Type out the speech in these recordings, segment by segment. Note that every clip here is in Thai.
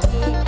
Bye.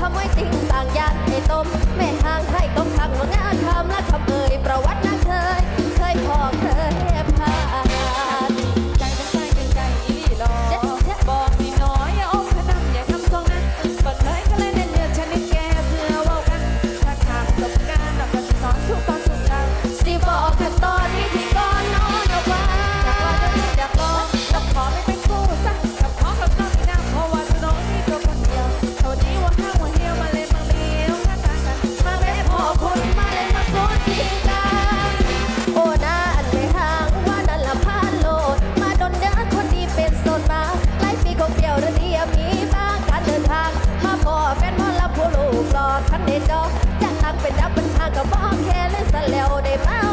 ขโมยติ่งต่างอย่าง แล้วได้มา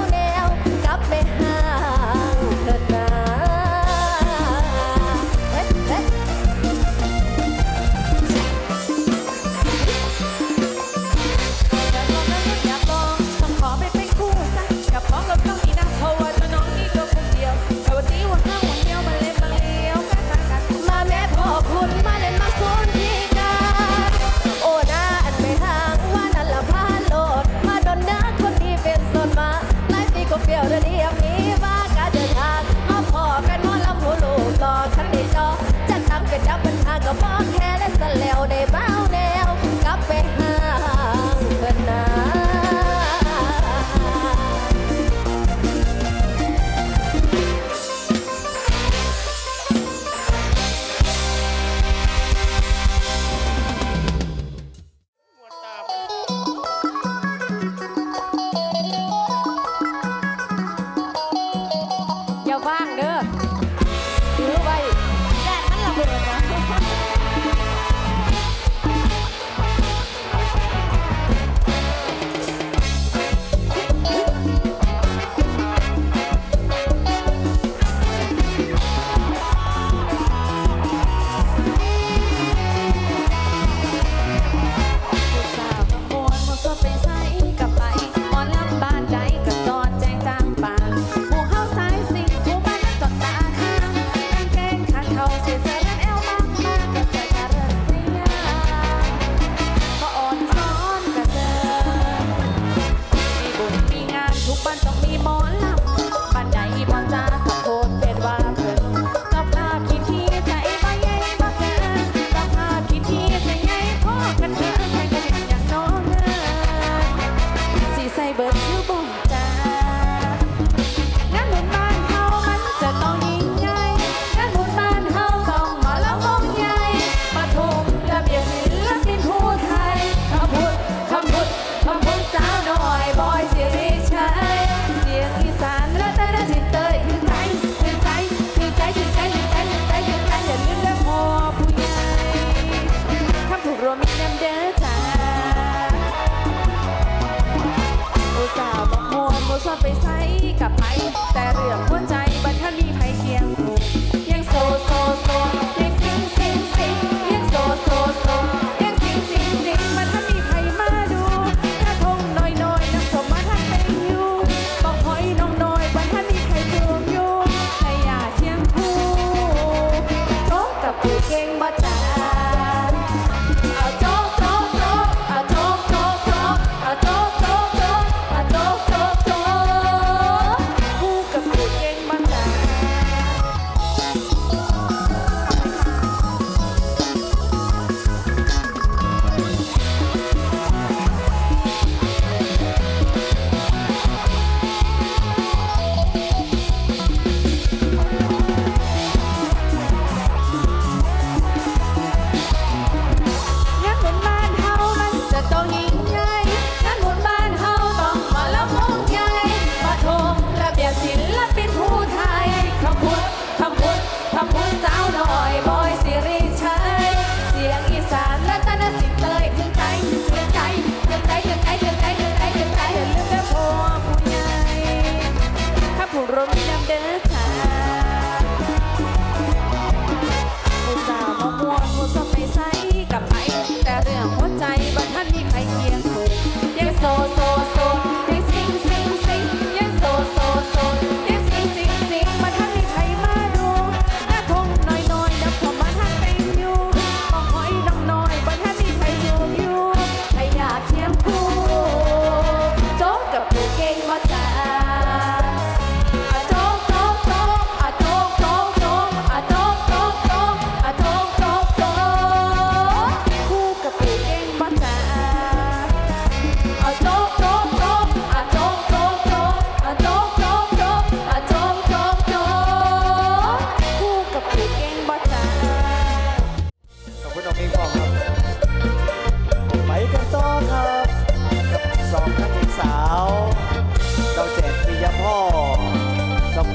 Romina.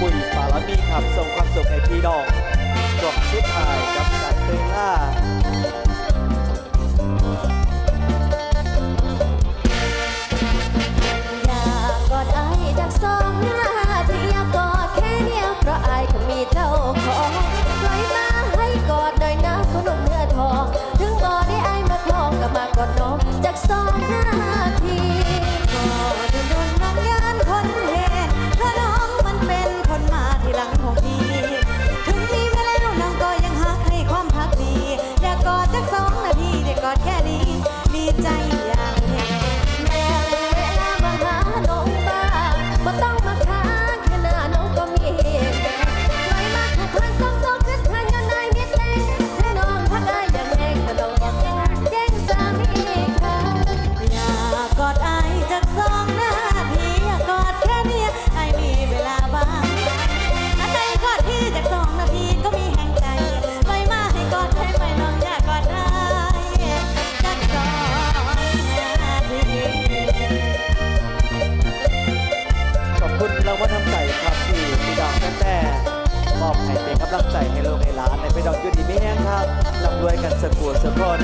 ปุ๋ยปาลามีครับส่งำลังใจให้โลกให้ล้านในไปดอกยุดดีไม่แห้ครับลำรวยกันสกูสะพน